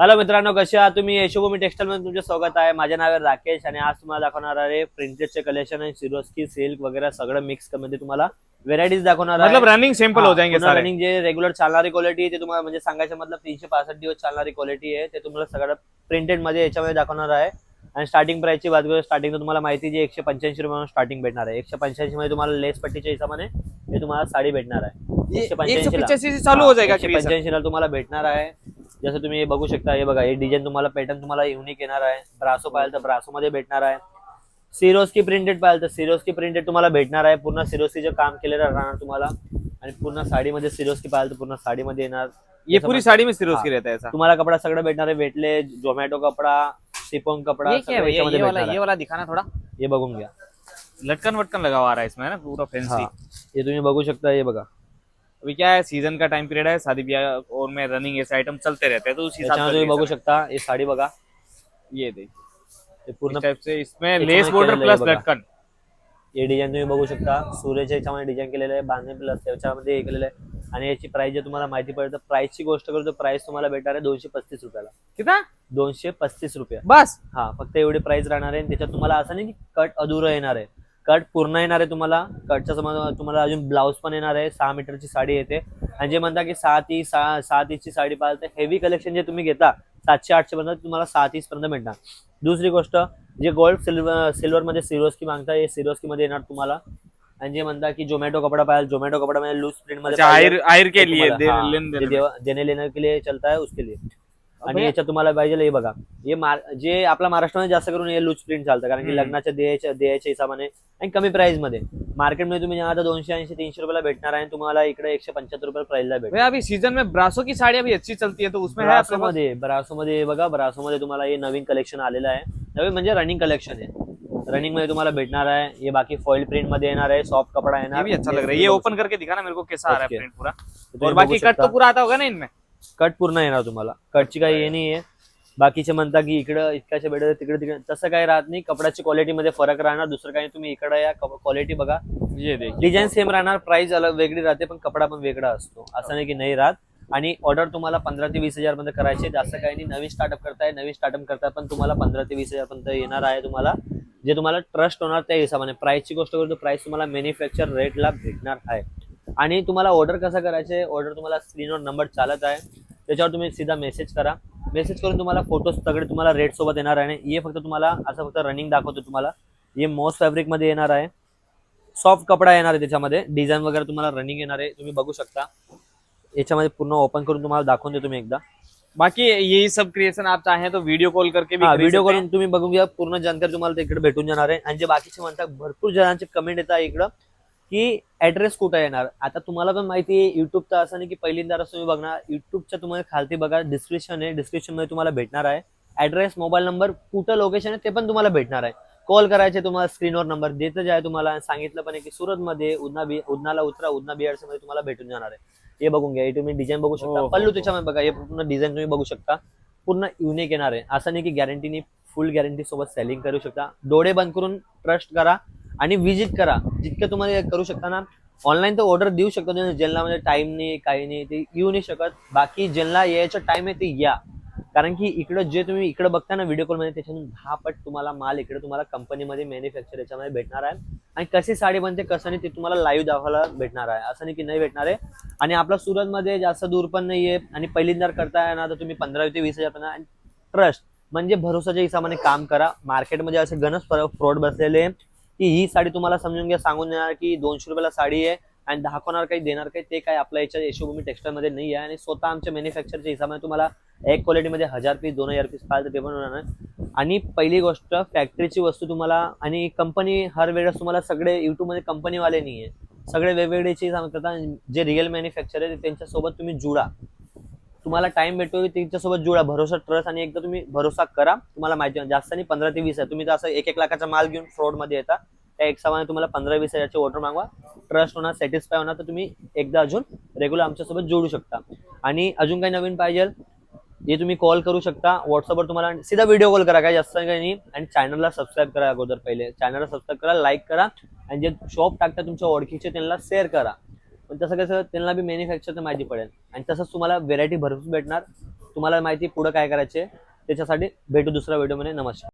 Hello मित्रांनो कसे आहात तुम्ही? यशोभूमी टेक्सटाईल मध्ये तुमचे स्वागत आहे. माझे नाव आहे राकेश आणि आज तुम्हाला दाखवणार आहे प्रिंटेडचे कलेक्शन आणि सिरोस्की सिल्क वगैरे सगळं मिक्समध्ये तुम्हाला व्हेरायटीज दाखवणार मतलब रनिंग सिंपल हो जाएंगे सारे. रनिंग जे रेग्युलर चालणारी क्वालिटी आहे ते तुम्हाला म्हणजे सांगायचं मतलब तीनशे पासष्ट दिवस चालणारी क्वालिटी आहे ते तुम्हाला सगळं प्रिंटेडमध्ये याच्यामध्ये दाखवणार आहे. आणि स्टार्टिंग प्राइसची बात करू स्टार्टिंग तुम्हाला माहिती जे एकशे पंच्याऐंशी रुपये स्टार्टिंग भेटणार आहे. एकशे पंच्याऐंशी मध्ये तुम्हाला लेस पट्टीच्या हिशोबाने हे तुम्हाला साडी भेटणार आहे. एकशे एक सौ 85 ला. पचासी से चालू हो. पंच्याऐंशी तुम्हाला भेटणार आहे. जसं तुम्ही हे बघू शकता हे बघा हे डिझाईन तुम्हाला पॅटर्न तुम्हाला युनिक येणार आहे. ब्रासो पाहिजे तर ब्रासो मध्ये भेटणार आहे. सिरोस्की प्रिंटेड पाहिजे तर सिरोस्की प्रिंटेड तुम्हाला भेटणार आहे. पूर्ण सिरोस्कीचं काम केलेलं राहणार तुम्हाला. आणि पूर्ण साडीमध्ये सिरोस्की पाहिजे तर पूर्ण साडीमध्ये येणार. ये पूरी साड़ी में सिरोज हाँ। की रहता है ऐसा तुम्हाला कपडा सगळं भेटणार आहे. भेटले झोमॅटो कपडा सिपोन कपडा ये क्या है सगळं भैया याच्यामध्ये ये वाला भेटणार ये आहे. वाला दिखाना थोड़ा. हे बघून घ्या. लटकन वटकन लगा हुआ आ रहा है इसमें है ना पूरा फैंसी हा. हे तुम्ही बघू शकता हे बघा. अभी क्या है सीजन का टाइम पीरियड है शादी ब्याह और में रनिंग ऐसे आइटम चलते रहते हैं तो उस हिसाब से तुम्ही बघू शकता हे साडी बघा ये देखिए पूर्ण टाइप से इसमें लेस बॉर्डर प्लस. लटकन। हे डिझाईन तुम्ही बघू शकता सूर्याच्या याच्यामध्ये डिझाईन केलेलं आहे बांधणी प्लस त्याच्यामध्ये हे केलेलं आहे. आणि याची प्राइस जे तुम्हाला माहिती पडतं प्राइसची गोष्ट करतो प्राइस तुम्हाला भेटणार आहे दोनशे पस्तीस रुपयाला. कितना? दोनशे पस्तीस रुपये. बस! हा फक्त एवढी प्राइस राहणार आहे त्याच्यात तुम्हाला असं नाही की कट अधुरं येणार आहे. कट पूर्ण येणार आहे तुम्हाला. कटच्या समोर तुम्हाला अजून ब्लाऊज पण येणार आहे. सहा मीटरची साडी येते. आणि जे म्हणता की सहा तीस सहा सहा तीसची साडी पाहिजे हेवी कलेक्शन जे तुम्ही घेता सातशे आठशे पर्यंत तुम्हाला सहा तीस पर्यंत भेटणार दुसरी गोष्ट जे गोल्ड सिल्वर सिल्वर मध्ये सिरोस्की मागता हे सिरोस्की मध्ये येणार तुम्हाला. आणि जे म्हणता की झोमॅटो कपडा पाहिजे झोमॅटो कपडा मध्ये लूज प्रिंटमध्ये देन लेने के लिए चलता है. उसके लिए. आणि याच्यात तुम्हाला पाहिजे हे बघा. हे जे आपल्या महाराष्ट्रामध्ये जास्त करून हे लूज प्रिंट चालतं कारण की. लग्नाच्या देयाच्या देयाच्या हिशोबाने आणि कमी प्राइसमध्ये. मार्केटमध्ये तुम्ही आता दोनशे ऐंशी तीनशे रुपयाला भेटणार आहे आणि तुम्हाला इकडे एकशे पंच्याहत्तर रुपये प्राइसला भेटणार. भैया अभी सीजन में ब्रासो की साड़ी अभी अच्छी चलती है तो उसमें ब्रासो मध्ये ब्रासो मध्ये हे बघा ब्रासो मध्ये तुम्हाला हे नवीन कलेक्शन आलेलं आहे. नवीन म्हणजे रनिंग कलेक्शन आहे. रनिंगमध्ये तुम्हाला भेटणार आहे. हे बाकी फॉइल प्रिंटमध्ये येणार आहे सॉफ्ट कपडा येणार. अच्छा लग रहा है. ये ओपन करके दिखाना मेरे को कैसा आ रहा है. प्रिंट पूरा. और बाकी कट. तो पूरा आता होगा ना इनमें? कट पूर्ण येणार तुम्हाला. कटची काही हे नाही आहे बाकीचे म्हणता की इकडं इतक्याच्या भेटत तिकडे तिकडे तसं काही राहत नाही. कपड्याची क्वालिटी मध्ये फरक राहणार. दुसरं काही नाही. तुम्ही इकडे या क्वालिटी बघा. डिझाईन सेम राहणार. प्राइस अलग वेगळी राहते पण कपडा पण वेगळा असतो. असं नाही की नाही राहत. आणि ऑर्डर तुम्हाला पंधरा ते वीस हजार पर्यंत करायचे. जास्त काही नाही. नवीन स्टार्टअप करताय नवीन स्टार्टअप करताय पण तुम्हाला पंधरा ते वीस हजार पर्यंत येणार आहे तुम्हाला. जे तुम्हाला ट्रस्ट होणार त्या हिशोबाने. प्राइसची गोष्ट करतो प्राइस तुम्हाला मॅन्युफॅक्चर रेटला भेटणार आहे. आणि तुम्हाला ऑर्डर कसं करायचे ऑर्डर तुम्हाला स्क्रीनवर नंबर चालत आहे. त्याच्यावर तुम्ही सीधा मेसेज करा. मेसेज करून तुम्हाला फोटोज सगळे तुम्हाला रेट सोबत येणार आहे. आणि हे फक्त तुम्हाला असं फक्त रनिंग दाखवतो तुम्हाला. हे मॉस फॅब्रिकमध्ये येणार आहे. सॉफ्ट कपडा येणार आहे त्याच्यामध्ये. डिझाईन वगैरे तुम्हाला रनिंग येणार आहे. तुम्ही बघू शकता. याच्यामध्ये पूर्ण ओपन करून तुम्हाला दाखवून देतो मी एकदा. बाकी यही सब क्रिएशन आप चाहें तो वीडियो कॉल करके भी हा व्हिडिओ हैं। करून तुम्ही बघून घ्या. पूर्ण जानकारी तुम्हाला ते इकडे भेटून जाणार आहे. आणि जे बाकीचे म्हणतात भरपूर जणांचे कमेंट येतात इकडं. की ऍड्रेस कुठं येणार? आता तुम्हाला पण माहिती आहे युट्यूबचं असं नाही की पहिल्यांदा तुम्ही बघणार. युट्यूबच्या तुम्हाला खालती बघा डिस्क्रिप्शन आहे. डिस्क्रिप्शनमध्ये तुम्हाला भेटणार आहे. ऍड्रेस मोबाईल नंबर कुठं लोकेशन आहे ते पण तुम्हाला भेटणार आहे. कॉल करायचे तुम्हाला स्क्रीनवर नंबर देतच आहे तुम्हाला. सांगितलं पण आहे की सुरतमध्ये उदना बी उदनाला उतरा उदना बिहारच्या मध्ये तुम्हाला भेटून जाणार आहे. हे बघून घ्या. हे तुम्ही डिझाईन बघू हो, शकता. हो, पल्लू हो. त्याच्यामध्ये बघा. हे पूर्ण डिझाईन तुम्ही बघू शकता. पूर्ण युनिक येणार आहे. असं नाही की गॅरंटीनी फुल गॅरंटी सोबत सेलिंग करू शकता. डोळे बंद करून ट्रस्ट करा. आणि व्हिजिट करा. जितकं तुम्हाला करू शकता ना ऑनलाईन तर ऑर्डर देऊ शकता. तुम्ही ज्यांना म्हणजे टाइम नाही काही नाही ते येऊ नाही शकत. बाकी ज्यांना यायचं टाइम आहे ते या. कारण की इकडं जे तुम्ही इकडे बघता ना व्हिडिओ कॉलमध्ये त्याच्यातून दहा पट तुम्हाला माल इकडे तुम्हाला कंपनीमध्ये मॅन्युफॅक्चर याच्यामध्ये भेटणार आहे. आणि कशी साडी बनते कसं नाही ते तुम्हाला लाईव्ह दाखवायला भेटणार आहे. असं नाही की नाही भेटणार आहे. आणि आपला सुरतमध्ये जास्त दूर पण नाही आहे आणि पहिल्यांदा करताय ना तर तुम्ही पंधरा ते वीस हजार पर्यंत. ट्रस्ट म्हणजे भरोसाच्या हिशोबाने काम करा. मार्केटमध्ये असे गणच फ्रॉड बसलेले. आहे की ही साडी तुम्हाला समजून घ्या सांगून देणार की दोनशे रुपयाला साडी आहे आणि दाखवणार काही देणार काही ते काय आपल्या याच्या यशोभूमी टेक्स्टाईलमध्ये नाही आहे. आणि स्वतः आमच्या मॅन्युफॅक्चरच्या हिशोबाने तुम्हाला एक क्वालिटीमध्ये हजार पीस दोन हजार पीस पाहिजे ते पण होणार आणि पहिली गोष्ट फॅक्टरीची वस्तू तुम्हाला आणि कंपनी हर वेळेस तुम्हाला सगळे युट्यूबमध्ये कंपनीवाले नाही आहे सगळे वेगवेगळेची सांगतात जे रिअल मॅन्युफॅक्चर आहे त्यांच्यासोबत तुम्ही जुळा. तुम्हाला टाइम भेटतो त्यांच्यासोबत जुळा. भरोसा ट्रस्ट आणि एकदा तुम्ही भरोसा करा. तुम्हाला माहिती जास्त नाही पंधरा ते वीस आहे. तुम्ही तर असं एक एक लाखाचा माल घेऊन फ्रॉडमध्ये येता. त्या एक सामाने तुम्हाला पंधरा वीस हजारची ऑर्डर मागवा. ट्रस्ट होणार सॅटिस्फाय होणार तर तुम्ही एकदा अजून रेग्युलर आमच्यासोबत जोडू शकता. आणि अजून काही नवीन पाहिजे जे तुम्ही कॉल करू शकता व्हॉट्सअपवर तुम्हाला सीधा व्हिडिओ कॉल करा काय जास्त काही नाही. आणि चॅनलला सबस्क्राईब करा अगोदर पहिले. चॅनलला सबस्क्राईब करा लाईक करा. आणि जे शॉप टाकता तुमच्या ओळखीचे त्यांना शेअर करा. पण तसं कसं त्यांना बी मॅन्युफॅक्चरचं माहिती पडेल. आणि तसंच तुम्हाला व्हेरायटी भरपूर भेटणार. तुम्हाला माहिती पुढं काय करायचे त्याच्यासाठी भेटू दुसऱ्या व्हिडिओमध्ये नमस्कार.